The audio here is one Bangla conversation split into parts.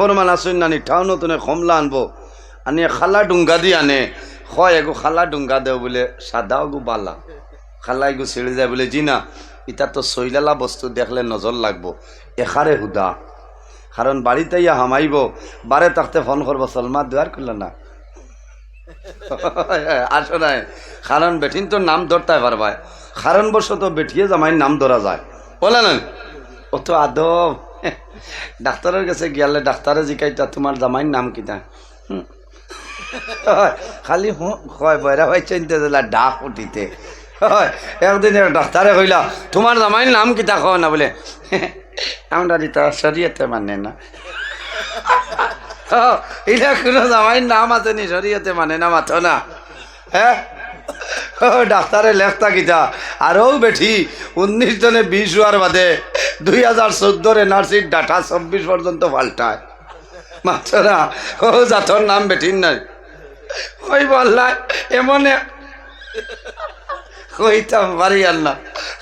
নাফরমান আসুন নানি ঠাও নতুনে খমলা আনব। আনি খালা ডুঙ্গা দি আনে। হয় এগো খালা ডুঙ্গা দেও বলে, সাদা গো বালা। খালা এগো ছেড়ে যায় বলে জি না ইটা তো সৈলালা বস্তু দেখলে নজর লাগবো। এখারে হুদা। কারণ বাড়িতে ইয়া হামাইব। বারে তাকতে ফোন করব সলমা দুয়ার করল না? আসো নাই। কারণ বেঠিন তো নাম ধরতে পারবায় কারণ বশত বেঠিয়ে জামাই নাম ধরা যায়। বলে না ও তো আদব। ডাক্তারের কাছে গিয়ালে ডাক্তারে জিকাইতা, তোমার জামাইর নাম কিতা। খালি হয়, বয়রা ভাই চিনতে দিলা, ডাক উঠিতে। হয়, একদিন এক ডাক্তারে কইলা, তোমার জামাইর নাম কিতা? কও না বলে। আমরা দিতা শরীয়তে মানে না। এটা কোনো জামাইর নাম আছে নি, শরীয়তে মানে না, মাথো না। হ্যাঁ? ডাক্তারে লেখতা কিতা? আরও বেঠি, উনিশ জনে বিশ হওয়ার বাদে দুই হাজার চোদ্দোর এনআরসির ডাটা চব্বিশ পর্যন্ত পাল্টায়। মাত্র ও জাতর নাম বেঠিন নাই। ওই বললাই এমন কইতাম পারি আর না।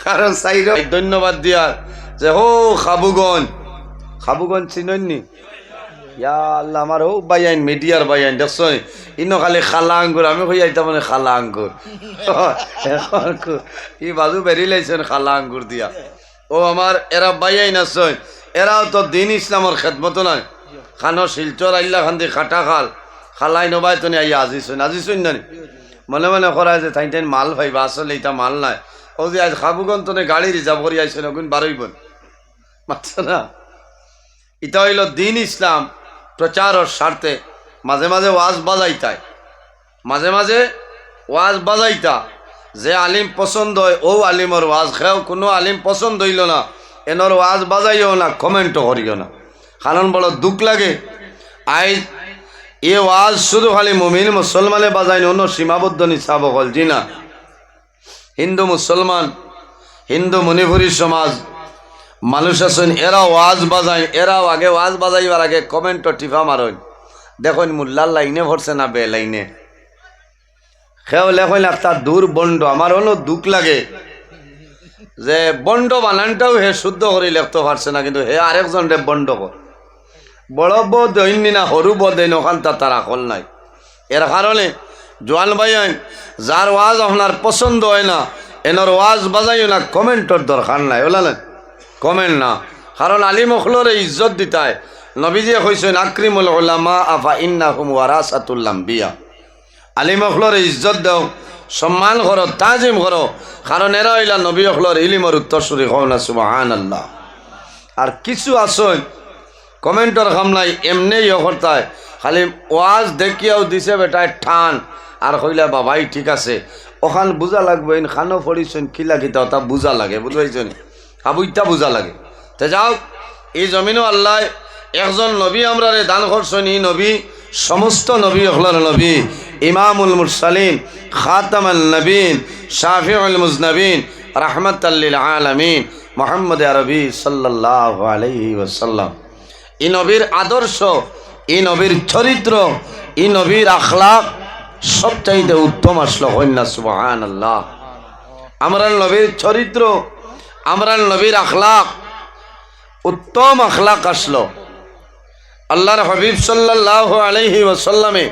কারণ চাইর ধন্যবাদ দিয়ার যে হো খাবুগঞ্জ খাবুগঞ্জ চিননি ইয়া আল্লাহ, আমার ও বাইয়াইন মিডিয়ার বাইয়াইন দেখছ ইনো খালি খালা আঙ্গুর, আমি কই আইতা মানে খালা আঙ্গুর। ই বাজু বেরি লাইছেন খালা আঙ্গুর দিয়া। ও আমার, এরা বাইয়াইন আছে এরাও তো দিন ইসলামর খেদমত নাই খানো শিলচর আইলা খান দি খাটা খাল। খালাই নবাই তো আইয়া আজিছুন আজিছুন না মনে মনে করা যে তাই মাল ভাইবা আসলে এটা মাল নাই। ও যে আজ খাবুগন তো গাড়ি রিজার্ভ করি আইসেন ওগুন বারোইবন মাত্র না। এটা হইল দিন ইসলাম প্রচারর স্বার্থে। মাঝে মাঝে ওয়াজ বাজাইতায়। মাঝে মাঝে ওয়াজ বাজাইতা। যে আলিম পছন্দ হয়, ও আলিমর ওয়াজ খেয়েও কোনো আলিম পছন্দ হইল না। এনর ওয়াজ বাজাইও না কমেন্টও করিও না। কারণ বড় দুঃখ লাগে। আই, এ ওয়াজ শুধু খালি মুমিন মুসলমানে বাজাইন অন্য সীমাবদ্ধ নিসাব হল জি না হিন্দু মুসলমান হিন্দু মণিপুরী সমাজ, মানুষ আছেন এরা ওয়াজ বাজায় এরাও আগে ওয়াজ বাজাইবার আগে কমেন্ট টিফা মারন দেখুন মুল্লার লাইনে ভরছে না বে লাইনে? সেও লেখন একটা দূর বন্ড আমার হলো দুঃখ লাগে। যে বন্ড বানানটাও হে শুদ্ধ করে লিখতে পারছে না, কিন্তু হে আরেকজন রে বন্ড কর বড় হইনি না সরু হইন ওখান তার আকল নাই। এর কারণে জোয়ান ভাইয়ান যার ওয়াজ আপনার পছন্দ হয় না, এনার ওয়াজ বাজাইও না, কমেন্টর দরকার নাই ওলা না কমেন্ট না। কারণ আলিম অখলরে ইজ্জত দিতায়। নবীজিয়ে কইছেন, আকরিমুল ওলামা আফা ইন্না হুম ওয়ারাসাতুল্লাম বিয়া আলিম অখলরে ইজ্জত দেও সম্মান করো তাজিম করো কারণ এরা হইলা নবী অখলর ইলিমর উত্তরসূরি হও না সুবাহান আল্লাহ আর কিছু আসন কমেন্টর খামলাই এমনি ইয়কর্তায় খালি ওয়াজ দেখিয়াও দিছে বেটায় ঠান আর কইলা, বাবাই, ঠিক আছে। ওখান বুঝা লাগবে ইন খানো ফড়িছেন কিলা কিতা তা বুঝা লাগে বুঝাইছেন আবুইটা বুঝা লাগে। তে যাও এই জমিনও আল্লাহ, একজন নবী আমরা দান করছেন ই নবী। সমস্ত নবী হলার নবী, ইমামুল মুরসালিন, খাতামাল নবীন, শাফিউল মুজনবিন রহমত আলমিন, মোহাম্মদ আরবি সাল্লাহ ওসাল্লাম ই নবীর আদর্শ, ই নবীর চরিত্র, ই নবীর আখলাক সবচাইতে উত্তম আসলো কন্যা সুবহান আল্লাহ আমরা নবীর চরিত্র আমরা নবীর আখলাক, উত্তম আখলাক আসলো। আল্লাহর হবিব সাল্লাহ আলাইহি ওসাল্লামে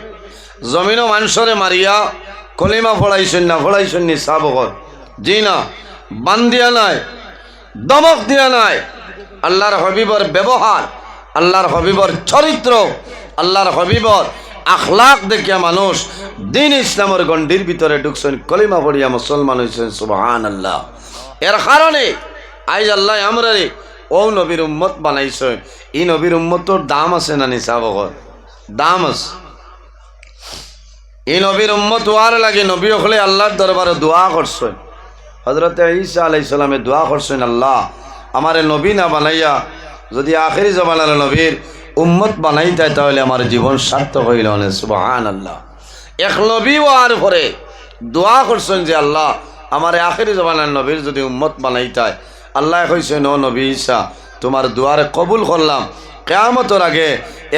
জমিন মানুষরে মারিয়া কলিমা ফড়াইছেন না, ফড়াইছেন নি সাবকর জি না, বান দিয়া নাই, দমক দিয়া নাই। আল্লাহর হবিবর ব্যবহার, আল্লাহর হবিবর চরিত্র, আল্লাহর হবিবর আখলাক দেখিয়া মানুষ দিন ইসলামের গণ্ডির ভিতরে ঢুকছেন, কলিমা পড়িয়া মুসলমান হয়েছেন সুবাহান আল্লাহ এর কারণে আইজ আল্লাহ আমরা ও নবীর উম্মত বানাইছে। এই নবীর উম্মতর দাম আছে না নিসাবকর দাম আছে। এই নবীর উম্মত হওয়ার লাগে নবী হলে আল্লাহর দরবারে দোয়া করছেন হজরত ঈসা আলাইসালামে দোয়া করছেন আল্লাহ আমারে নবী না বানাইয়া, যদি আখেরি জমানার নবীর উম্মত বানাইতাই তাহলে আমার জীবন সার্থক হইল না সুবাহান আল্লাহ এক নবী হওয়ার পরে দোয়া করছেন যে, আল্লাহ আমার আখেরি জমানার নবীর যদি উম্মত বানাইতাই আল্লাহ কইছেন ও নবী ঈসা, তোমার দুয়ারে কবুল করলাম। কেয়ামতর আগে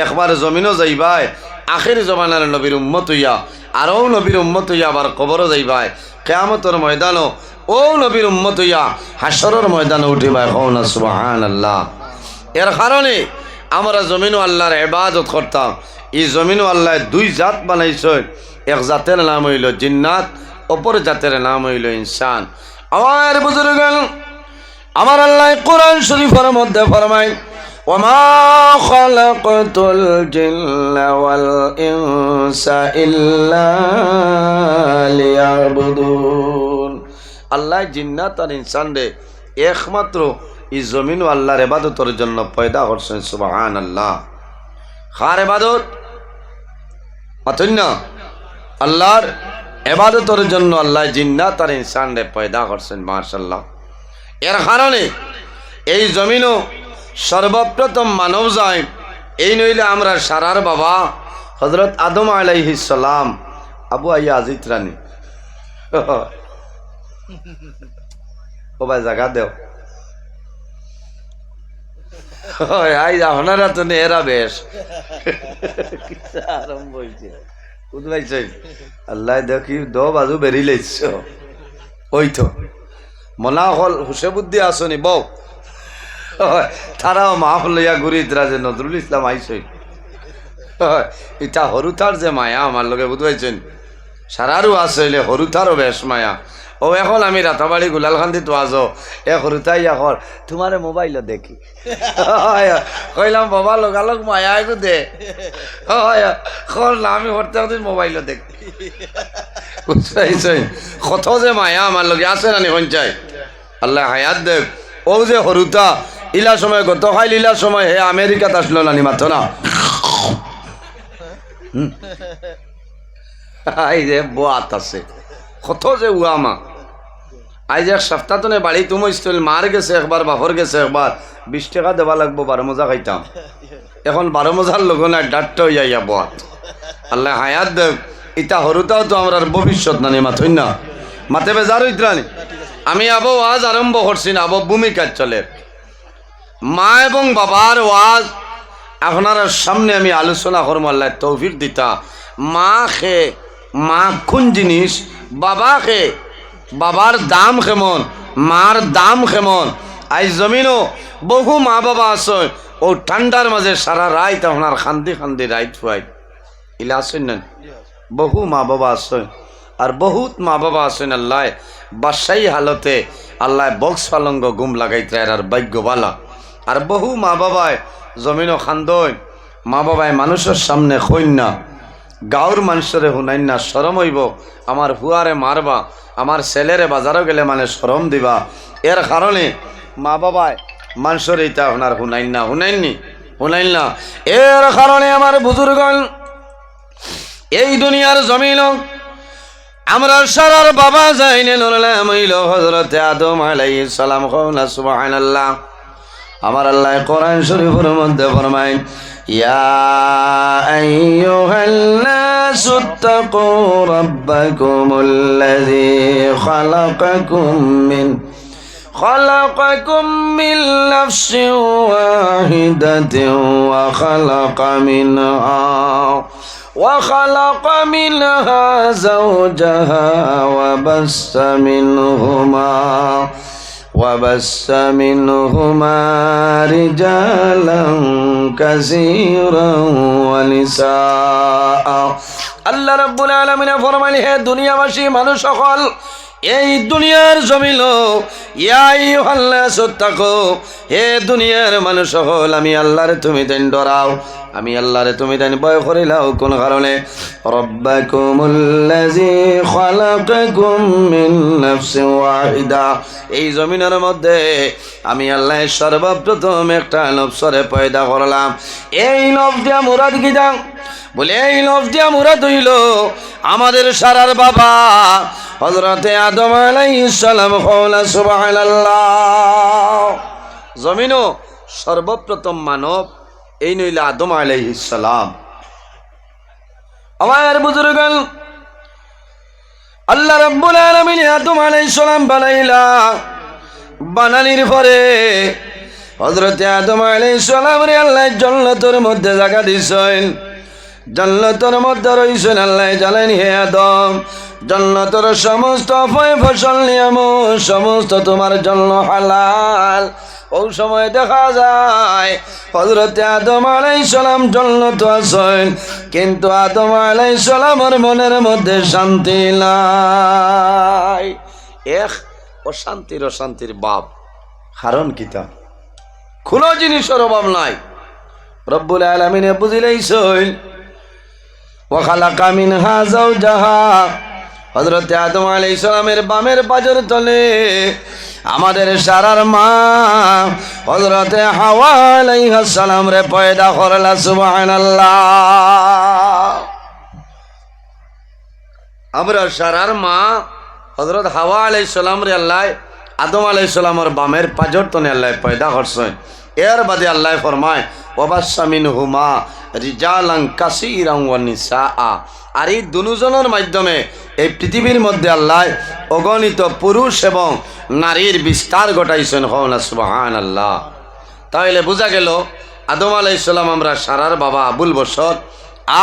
একবার জমিনও যাইবাই, আখেরি জমানার নবীর উম্মত হইয়া আরও নবীর উম্মত হইয়া আবার কবরও যাইবাই। কেয়ামতর ময়দানও ও নবীর উম্মত হইয়া হাসরের ময়দানে উঠিবাই হও না সুবাহান আল্লাহ এর কারণে আমরা জমিনও আল্লাহর এবাদত করতাম। এই জমিনও আল্লাহ দুই জাত বানাইছেন এক জাতের নাম হইল জিন্নাত, অপর জাতের নাম হইল ইনসান। আমার বুজুর্গ আমার আল্লাহ কোরআন শরীফের মধ্যে ফরমায় وما خلقت الجن والإنس إلا ليعبدون আল্লাহ জিন্নাত আর ইনসান রে একমাত্র এই জমিন ও আল্লাহর এবাদতের জন্য পয়দা করছেন সুবাহান আল্লাহ খার এবাদত মাথুন না আল্লাহর এবাদতের জন্য আল্লাহ জিন্নাত আর ইনসান রে পয়দা করছেন মার্শাল্লাহ এর কারণে এই জমিনও সর্বপ্রথম মানব যায় এই নইলে আমরা সারার বাবা হজরত আদম আলাইহিসালাম আবু আইয়া আজিত রানী। ও ভাই জায়গা দেও আই আপনারা তো এরা বেশ। আরম্ভ হয়েছে আল্লাহ দেখি দ বাজু বেরি লাইছ। ওই তো। মনা হল হুসে বুদ্ধি আসনি, বউ। তারাও মাফ লইয়া ঘুরি যে নজরুল ইসলাম আইসই। ইটা হরুথার যে মায়া আমার লগে বুঝবাইছেন সারারও আসলে হরুথারও বেশ মায়া। ও এখন আমি রাতাবাড়ি গুলালখান্দি তো আজো। এ হরুতাই এখন। তোমার মোবাইল দেখি। কইলাম, বাবা, লগালগ মায়া একটু দে। না আমি হরতে হতে মোবাইল দেখি। কত যে মায়া আমার লগে আছে না চাই আল্লাহ হায়াত দেব ও যে হরুতা ইলা সময় গত খাইল ইলা সময়, হে আমেরিকাত আসলো নানি মাত্র না হুম। এই যে বোয়াত আছে। কত যে উয়ামা আজ এক সপ্তাহ তো বাড়ি তুমি স্কুল মার গেছে একবার বাপর গেছে একবার বিশ টাকা দেওয়া লাগবো বারো মজা খাইতাম। এখন বারো মজার লোক না ডাট্ট হইয়া বোয়াত আল্লাহ হায়াত দেব ইটা হরুতাও তো আমরা ভবিষ্যৎ নানি মাথই না মাতে বেজার হইতরানি আমি আবো ওয়াজ আরম্ভ করছি না, আবো ভূমিকার চলে। মা এবং বাবার ওয়াজ আপনার সামনে আমি আলোচনা করব আল্লাহ তৌফিক দিতা। মা খে মা কোন জিনিস? বাবা খে বাবার দাম কেমন? মার দাম কেমন? আই জমিনও বহু মা বাবা আছে। ও ঠান্ডার মাঝে সারা রাইত আপনার খান্দি খান্দি রাইত ফুয়াই ইলা আছেন না? বহু মা বাবা আছে। আর বহুত মা বাবা আছেন আল্লাহ? বাসাই হালতে আল্লাহ বক্স পালঙ্গ গুম লাগাইতে আর ভাগ্যবালা। আর বহু মা বাবায় জমিনও খান্দন মা বাবায় মানুষের সামনে কইন গাঁর মানুষরে শুনাইন না সরম হইব। আমার হুয়ারে মারবা আমার ছেলেরে বাজারও গেলে মানে সরম দিবা। এর কারণে মা বাবায় মানুষের এইটা আপনার শুনাইন না? শুনাইননি শুনাইন না। এর কারণে আমার বুজুর্গন এই দুনিয়ার জমিন আমরা সারার বাবা যাইনে নরলাম হইল হজরত আদম আলাই সালাম সুবহানাল্লাহ। আমার আল্লাহ কোরআন শরীফের মধ্যে ফরমায় ইয়া আইয়ুহান নাসু তাকু রাব্বাকুমুল্লাযী খালাকাকুম মিন خلقكم من نفس واحدة وخلق منها وخلق منها زوجها وبس منهما وبس منهما رجالا كثيرا ونساء আল্লাহ রাব্বুল আলামিন ফরমান হে দুনিয়াবাসী মানুষ সকল এই দুনিয়ার জমিল ইয়াই আল্লাহ সত্যাকো হে দুনিয়ার মানুষ সকল আমি আল্লাহরে তুমি দেন ডরাও। আমি আল্লাহরে তুমি দেন ভয় করিলাও কোন কারণে। এই জমিনের মধ্যে আমি আল্লাহ সর্বপ্রথম একটা নফসরে পয়দা করলাম। এই নফ দিয়া মুরাদ গিদা বলে, এই নফ দিয়া মুরাদ হইল আমাদের সারার বাবা হজরতে আদম আলাইহিস সালাম কওলা, সুবহানাল্লাহ। জমিনও সর্বপ্রথম মানব, এই নইলে আদম আলাইহিস সালাম। আমার বুজুর্গন আল্লাহ রাব্বুল আলামিন আদম আলাইহিস সালাম বানাইলা, বানানির পরে হজরতে আদম আলাইহিস সালাম রে আল্লাহ জান্নাতের মধ্যে জায়গা দিছেন। জান্নাতের মধ্যে রইছেন আল্লাহ জানেন হে আদম জান্নাতের সমস্ত ফয় ফসল নিয়ম, সমস্ত তোমার জন্য হালাল। ওই সময় দেখা যায় হজরতে আদম আলাই সালাম জন্নত আসেন কিন্তু আদম আলাই সালামের মনের মধ্যে শান্তি নাই। এক অশান্তির অশান্তির বাপ। কারণ কিতা কোনো জিনিসের অভাব নাই। রব্বুল আলমিনে বুঝিলেইছই ওখালাকা মিনহা যাওজাহা। হজরতে আদম আলাই সালামের বামের বাজার তলে আমাদের সারার মা হজরতে হাওয়া রে পয়দা করলা, সুবহানাল্লাহ। আমরা সারার মা হজরত হাওয়া আলাই সালাম রে আল্লাহ, আদম আলাই সালামের বামের পাজর তনে আল্লাহ পয়দা করছেন। এর বাদে আল্লাহ ফরমায় ওবাসামিন হুমা রিজালাং ওয়া নিসা আর এই দুজনের মাধ্যমে এই পৃথিবীর মধ্যে আল্লাহ অগণিত পুরুষ এবং নারীর বিস্তার ঘটাইছেন। হন সুবাহান আল্লাহ তাহলে বোঝা গেল, আদম আলাইসাল্লাম আমরা সারার বাবা আবুল বসর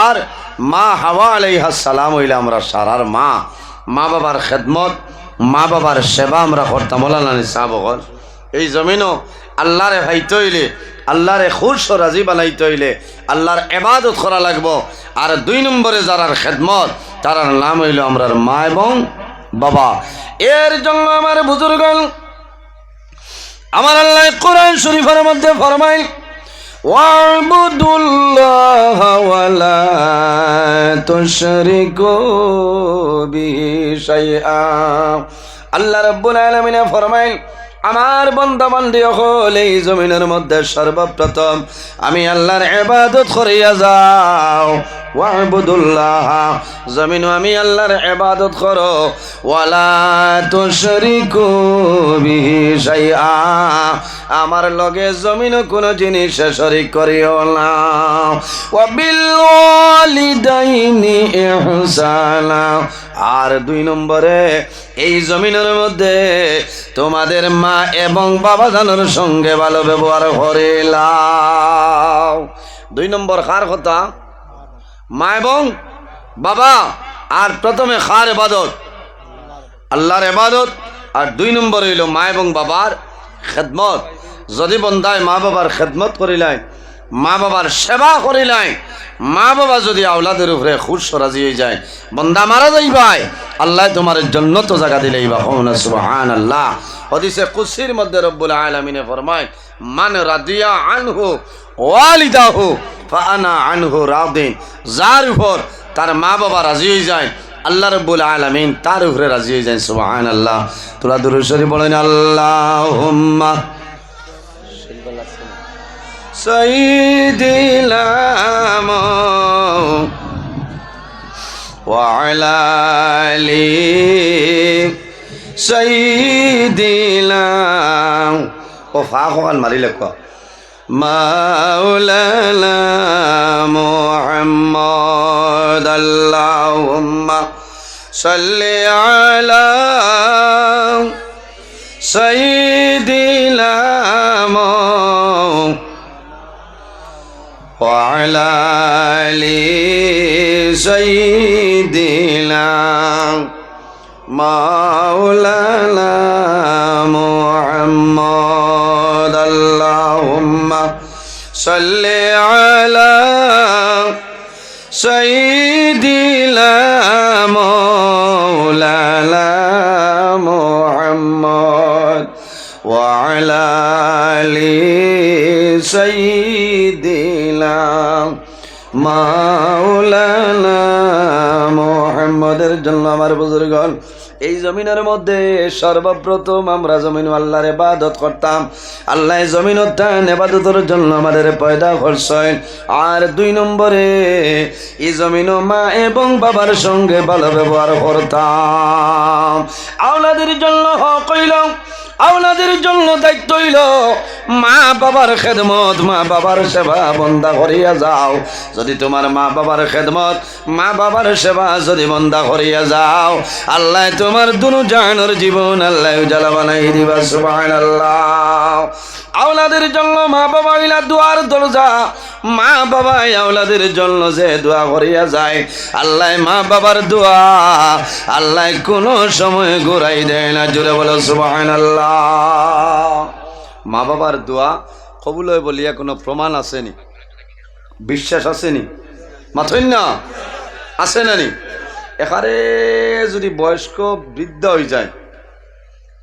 আর মা হাওয়া আলাইহাসালাম হইলে আমরা সারার মা। মা বাবার খেদমত, মা বাবার সেবা আমরা করতাম ওলানি সাহবগর এই জমিনও আল্লাহরে ভাইতে হইলে, আল্লাহরে খুশ রাজি বানাইতে হইলে আল্লাহর এবাদত করা লাগবো। আর দুই নম্বরে যারার খেদমত, তারার নাম হইল আমরার মা এবং বাবা। এর জন্য আমার বুজুর্গ আমার আল্লাহ কোরআন শরীফের মধ্যে শাইআ আল্লাহ রাব্বুল আলামিন ফরমাইল আমার বন্ধা বান্ধি হল এই জমিনের মধ্যে সর্বপ্রথম আমি আল্লাহর এবাদত করিয়া যাও। ওয়াবুদুল্লাহ জমিন আমি আল্লাহর এবাদত করো। ওয়ালা তুশরিকু বিহি শাইআ, আমার লগে জমিন কোনো জিনিস শরিক করিও না। ওয়াবিল ওয়ালিদাইনি ইহসানা, আর দুই নম্বরে, এই জমিনের মধ্যে তোমাদের মা এবং বাবা জানোর সঙ্গে ভালো ব্যবহার করে লাও দুই নম্বর কার কথা? মা এবং বাবা আর প্রথমে খার এবাদত আল্লাহর এবাদত আর দুই নম্বর হইল মা এবং বাবার খেদমত। যদি বন্ধায় মা বাবার খেদমত করিলাই মা বাবার সেবা করিলাই মা বাবা যদি আওলাদের উপরে খুশ রাজি হয়ে যায়, বন্দা মারা যাইবাই, আল্লাহ তোমার জন্য তো জায়গা দিলেই বা হন সুবহান আল্লাহ হদিসে কুসির মধ্যে রব্বুল আলামিনে ফরমায় মান রাদিয়া আনহু ওয়ালিদাহু ফাআনা আনহু রাদিন যার উপর তার মা বাবা রাজি হয়ে যায় আল্লাহ রব্বুল আলামিন তার উপরে রাজি হয়ে যায় সুবহান আল্লাহ তোরা দুরুশরী বলেন আল্লাহুম্মা সঈদিলাম وعلى آل سيدنا وفاقوا المريلك مولانا محمد اللهم صل على سيدنا وعلى آل سيدنا مولانا محمد اللهم صل على سيدنا مولانا محمد وعلى آل سيدنا মাওলানা মোহাম্মদের জন্য আমার বুজুর্গণ এই জমিনের মধ্যে সর্বপ্রথম আমরা জমিন আল্লাহর এবাদত করতাম। আল্লাহ জমিন এবাদতর জন্য আমাদের পয়দা করছেন। আর দুই নম্বরে, এই জমিন মা এবং বাবার সঙ্গে ভালো ব্যবহার করতাম। আওলাদের জন্য হক হইলাম আওলাদের জন্য দায়িত্ব হইল, মা বাবার খেদমত, মা বাবার সেবা বন্দা করিয়া যাও। যদি তোমার মা বাবার খেদমত, মা বাবার সেবা যদি বন্দা করিয়া যাও, আল্লাহ তোমার দুনু জাহানোর জীবন আল্লাহ উজালা বানাই দিবা সুবাহ আল্লাহ আওলাদের জন্য মা বাবা ইলা দুয়ার দরজা। মা বাবা আওলাদের জন্য যে দোয়া করিয়া যায়, আল্লাহ মা বাবার দোয়া আল্লাহ কোনো সময় ঘুরাই দেয় না। জুড়ে বলো সুবাহ আল্লাহ মা বাবার দোয়া কবুল বলিয়া কোনো প্রমাণ আসেনি? বিশ্বাস আসেনি? মাথইন না? আছে না নি? এখানে যদি বয়স্ক বৃদ্ধ হয়ে যায়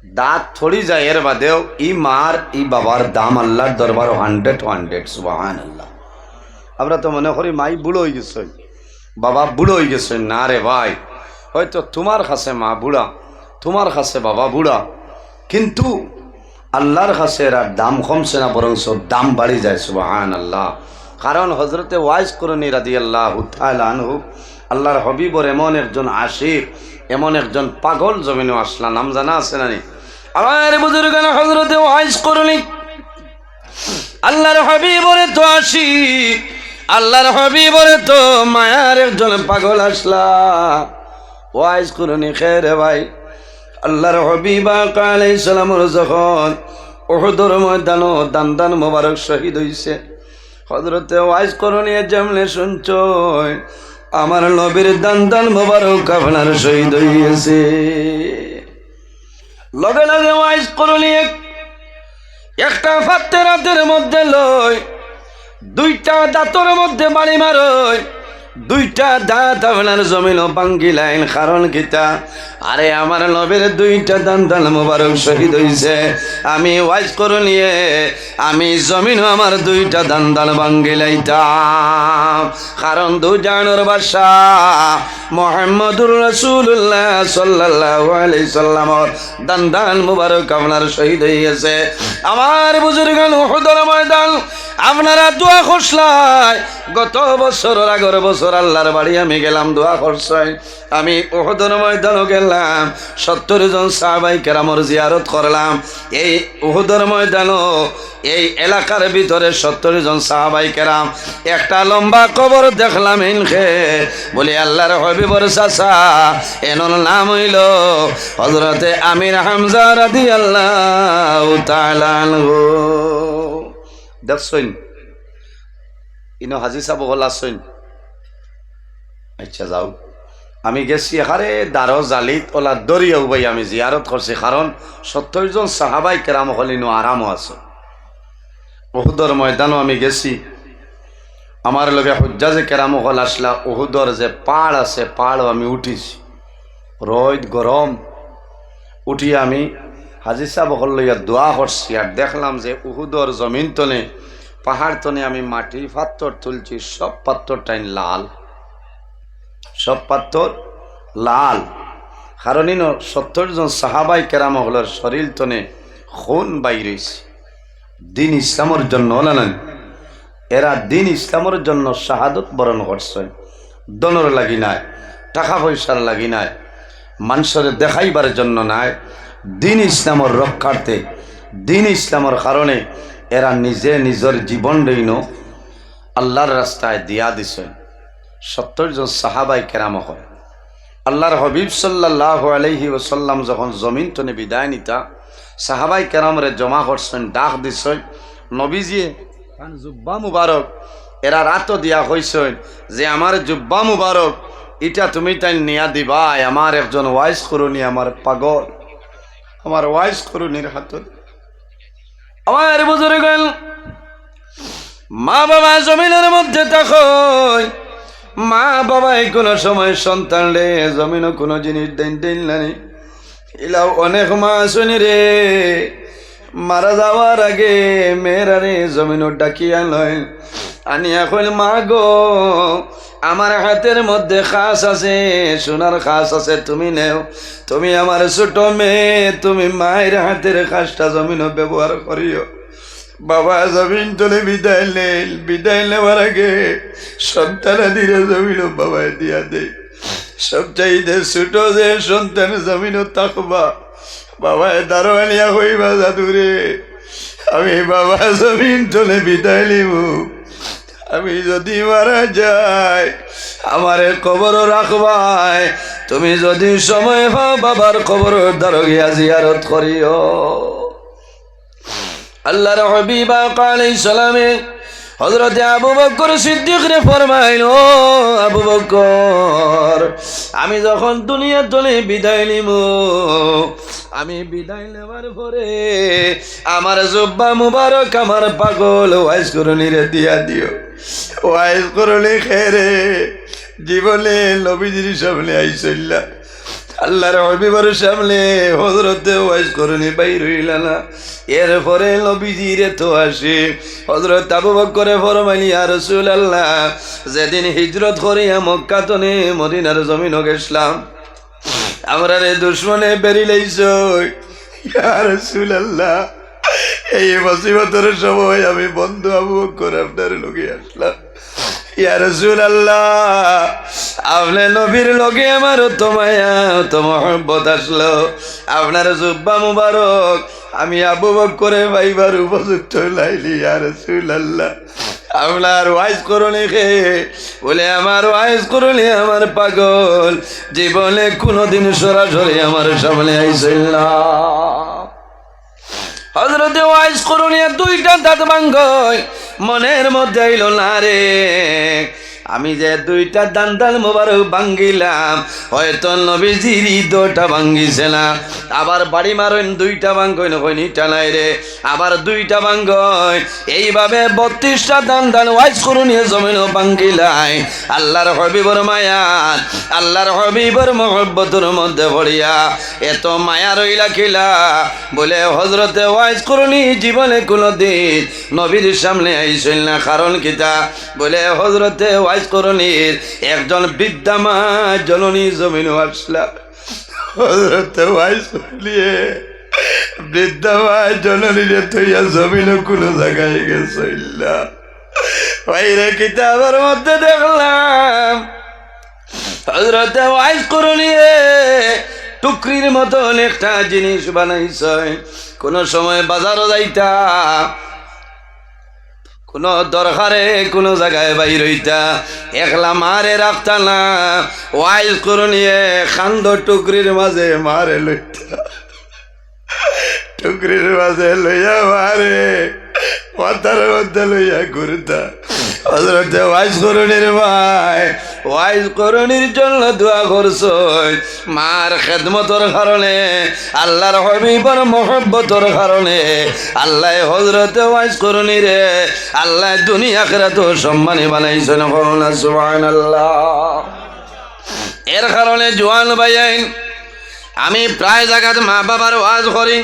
দাঁত থড়ি যায়, এর বাদেও ই মার, ই বাবার দাম আল্লাহর দরবার হান্ড্রেড হান্ড্রেড সুবাহান আল্লাহ আমরা তো মনে করি মাই বুড়ো হয়ে গেছে। বাবা বুড়ো হয়ে গেছে। না রে ভাই, হয়তো তোমার কাছে মা বুড়া, তোমার কাছে বাবা বুড়া, কিন্তু আল্লাহর কাছে এরা দাম কমছে না বরং দাম বাড়ি যায় সুবাহান আল্লাহ কারণ হজরতে ওয়াইজ করণী রাদি আল্লাহ আনহু, আল্লাহর হবিবর এমন একজন আশিক, এমন একজন পাগল জমিনে আসলা নাম জানা আছে না নি আমার বুজুর্গ হজরতে ওয়াইজ করণী। আল্লাহর হবিবরে তো আসি, আল্লাহর হবিবরে তো মায়ার একজন পাগল আসলা। ওয়াইজ করুনি খেরে ভাই। আল্লাহর হবিবা কালাই সালামর যখন ওহদর ময়দানো দান দান মোবারক শহীদ হইছে। হজরতে ওয়াইজ করুনি যেমনে শুনছ, আমার নবীর দান দান মোবারক আপনার শহীদ হইয়াছে। লগে লগে ওয়াইজ করলি এক। একটা ফাতে রাতের মধ্যে লয় দুইটা দাঁতর মধ্যে বাড়ি মারই, দুইটা দাঁত আপনার জমিন বাঙ্গি লাইন, কারণ গীতা আরে আমার নবের দুইটা দান দান মোবারক শহীদ হইছে। আমি ওয়াইজ করে নিয়ে, আমি জমিন আমার দুইটা দান দান ভাঙ্গি লাইতাম। কারণ দু বাসা মোহাম্মদুর রসুল্লাহ সাল্লাহ আলাই সাল্লামর দান দান মুবারক আপনার শহীদ হইয়াছে। আমার বুজুর্গ হুদর ময়দান, আপনারা দোয়া খসলাই গত বছর আগর বছর আল্লাহর বাড়ি আমি গেলাম দোয়া খরচাই আমি ওহদর ময়দানও গেলাম, সত্তর জন সাহাবাই কেরামর জিয়ারত করলাম। এই ওহদর ময়দানও এই এলাকার ভিতরে সত্তর জন সাহাবাই কেরাম। একটা লম্বা কবর দেখলাম ইনখে। বলি, আল্লাহর হবিবর চাচা, এনর নাম হইল হজরতে আমির হামজা রাদি আল্লাহ দেখছইন ইনো হাজি সাহেব হল আসইন। আচ্ছা যাও। আমি গেছি এখানে দারো জালিত ওলা দরিয়াও ভাই আমি জিয়ারত করছি। কারণ সত্তর জন সাহাবাই কেরাম হলিনো আরামও আছে। ওহুদর ময়দানও আমি গেছি। আমার লগে হজ্জাজে কেরাম হল আসলা ওহুদর যে পাড় আছে পাড়ও আমি উঠিছি। রোদ, গরম। উঠিয়ে আমি হাজি সাহেব হল লইয়া দোয়া করছি আর দেখলাম যে উহুদর জমিন তনে পাহাড় তনে আমি মাটি পাত্তর তুলছি, সব পাত্তরটাই লাল। সব পাত্তর লাল। কারণ ইনো সত্তর জন সাহাবাই কেরাম হলের শরীর তনে খুন বাইরেছে দিন ইসলামের জন্য, না এরা দিন ইসলামের জন্য শাহাদত বরণ করছে। দনর লাগি নাই, টাকা পয়সার লাগি নাই, মানুষের দেখাইবার জন্য নাই। দিন ইসলামের রক্ষার্থে, দিন ইসলামের কারণে এরা নিজে নিজের জীবন রইন আল্লাহর রাস্তায় দিয়া দিছে। সত্তর জন সাহাবাই কেরাম হয় আল্লাহর হবিব সাল্লাহ আলহি ওসাল্লাম যখন জমিন টনে বিদায় নিতা, সাহাবাই কেরামরে জমা করছেন, ডাক দিছেন নবীজিয়ে জুব্বা মুবারক, এরা রাতও দিয়া হয়েছেন যে আমার জুব্বা মুবারক এটা তুমি তাই নিয়া দিবাই, আমার একজন ওয়াইস করুনি আমার পাগল, আমার ওয়াইস করুনির হাতত আমার বুজুর্গ মা বাবা জমিনের মধ্যে তখন মা বাবাই কোনো সময় সন্তান রে, জমিনও কোনো জিনিস দেন দেন নাই এলাও অনেক মা শুনি রে, মারা যাওয়ার আগে মেয়েরা রে জমিনও ডাকিয়া লয় আনি এখন মা গো, আমার হাতের মধ্যে খাস আছে, সোনার খাস আছে, তুমি নেও। তুমি আমার ছোট মেয়ে, তুমি মায়ের হাতের খাসটা জমিনও ব্যবহার করিও। বাবা জমিন তোলে বিদায় নেন বিদায় নেওয়ার আগে সন্তানা দিলে জমিনও বাবায় দিয়া দে। সব চাইতে ছোট যে সন্তান জমিনও থাকবা বাবায় দারোয়ানিয়া হইবা জাদুরে। আমি বাবা জমিন তোলে বিদায় নিব আমি যদি মারা যাই, আমারে কবর রাখবাই তুমি যদি সময় পাও বাবার কবর দ্বার গিয়া জিয়ারত করিও। আল্লাহর হবিবা কালাই সালামে হজরতে আবু বক্কর সিদ্দিক রে ফরমাইল, ও আবু বক্কর আমি যখন দুনিয়ার দলে বিদায় নিব আমি বিদায় নেওয়ার পরে আমার জব্বা মুবারক আমার পাগল ওয়াইস করুনি রে দিয়া দিও। ওয়াইস করুনি খেরে জীবনে নবীজির সামনে আইসল্লা আল্লাহর হবিবর সামনে হজরতে ওয়াইস করুনি বাইর হইলা না। এরপরে নবীজিরে তো আসে হজরত আবু বকরে ফরমাইলি আর রসুল আল্লাহ যেদিন হিজরত করিয়া মক্কাতনে মদিনার জমিন গেছিলাম, আমরা রে দুশ্মনে বেরিলাইছ আর রসুল আল্লাহ এই মুসিবতের সময় আমি বন্ধু আবু বকর আপনার লোকে আসলাম। আপনার নবীর লগে আমার তো মায়া তো আপনার জুব্বা মুবারক, আমি আবু বকরে ভাইবার উপযুক্ত লাইলি রসুল আল্লাহ আপনার ওয়াইজ করুনি খে বলে আমার ওয়াইজ করুনি আমার পাগল, জীবনে কোনোদিন সরাসরি আমার সামনে আইসিল না। হজরতে ওয়াইস করুন দুইটা দাঁত ভাঙ্গই মনের মধ্যে এলো না রে। আমি যে দুইটা দান্দাল মোবারক ভাঙ্গিলাম, হয়তো নবীজির দুটা ভাঙ্গিছে না আবার বাড়ি মারেন দুইটা ভাঙ্গই নকই নিটা নাই রে। আবার দুইটা ভাঙ্গই এইভাবে বত্রিশটা দান দান ওয়াইজ করুন জমিন ভাঙ্গিলাই। আল্লাহর হবিবর মায়াত আল্লাহর হবিবর মহব্বতের মধ্যে পড়িয়া এত মায়া রইলা খিলা বলে হজরতে ওয়াইজ করুনি জীবনে কোনো দিন নবীর সামনে আইসল না, কারণ কিতা? বলে হজরতে করুনির একজন বৃদ্ধা মা জননী জমিন ওয়াইজ বৃদ্ধা মা জননী রে তৈয়া জমিন কোনো জায়গায় কিতাবের মধ্যে দেখলাম হজরতে ওয়াইজ করুনিয়ে টুকরির মতন একটা জিনিস বানাইছ কোন সময় বাজারও যাইতা কোন দরকারে কোন জায়গায় বাইর হইতা। একলা মারে রাখতা না। ওয়াইজ করুনিয়ে খান্দ টুকরির মাঝে মারে লইতা। টুকরির মাঝে লইয়া মারে মাথার মধ্যে লইয়া ঘুরতা। হজরতে ওয়াইজ করুনির ভাই, ওয়াইজ করুনির জন্য দোয়া করছ মার খেদমতর কারণে, আল্লাহর হবিবর মহব্বতর কারণে, আল্লাহ হজরতে ওয়াইজ করুনি রে আল্লাহ দুনিয়া তো সম্মানী বানাইছেন করুণা সুবান আল্লাহ এর কারণে জোয়ান ভাইয়াইন আমি প্রায় জায়গাতে মা বাবার ওয়াজ করি।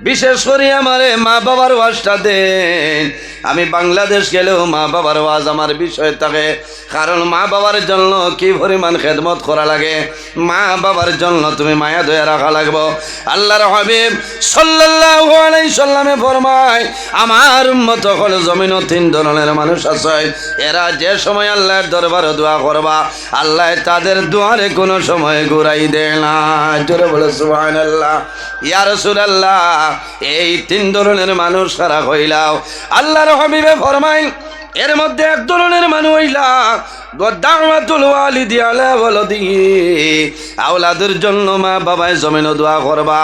বিশেষ করে আমার মা বাবার ওয়াজটা দেন। আমি বাংলাদেশ গেলেও মা বাবার ওয়াজ আমার বিষয় থাকে। কারণ মা বাবার জন্য কি পরিমাণ খেদমত করা লাগে? মা বাবার জন্য তুমি মায়া দয়া রাখা লাগবো। আল্লাহর হাবিব সাল্লাল্লাহু আলাইহি সাল্লামে ফরমায়, আমার উম্মত হল জমিন তিন ধরনের মানুষ আছে। এরা যে সময় আল্লাহর দরবারে দোয়া করবা, আল্লাহ তাদের দুয়ারে কোনো সময় ঘুরাই দেয় না। জোরে বলে, সুবহানাল্লাহ। ইয়া রাসূলুল্লাহ এই তিন ধরনের মানুষ সারা হইলাও। আল্লাহর হাবিবে ফরমাইন এর মধ্যে এক ধরনের মানুষ আওলাদের জন্য মা বাবায় দোয়া করবা।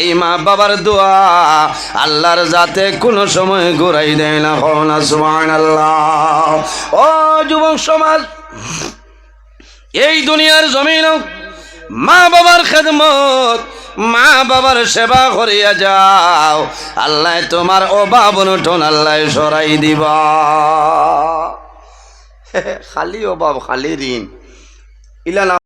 এই মা বাবার দোয়া আল্লাহর যাতে কোনো সময় ঘুরাই দেয় না হও না, সুবহানাল্লাহ। ও যুবক সমাজ, এই দুনিয়ার জমিন মা বাবার খেদমত, মা বাবার সেবা করিয়া যাও। আল্লাহ তোমার অভাব অনুঠন আল্লাহ সরাই দিব। খালি অভাব খালি ঋণ। ইলা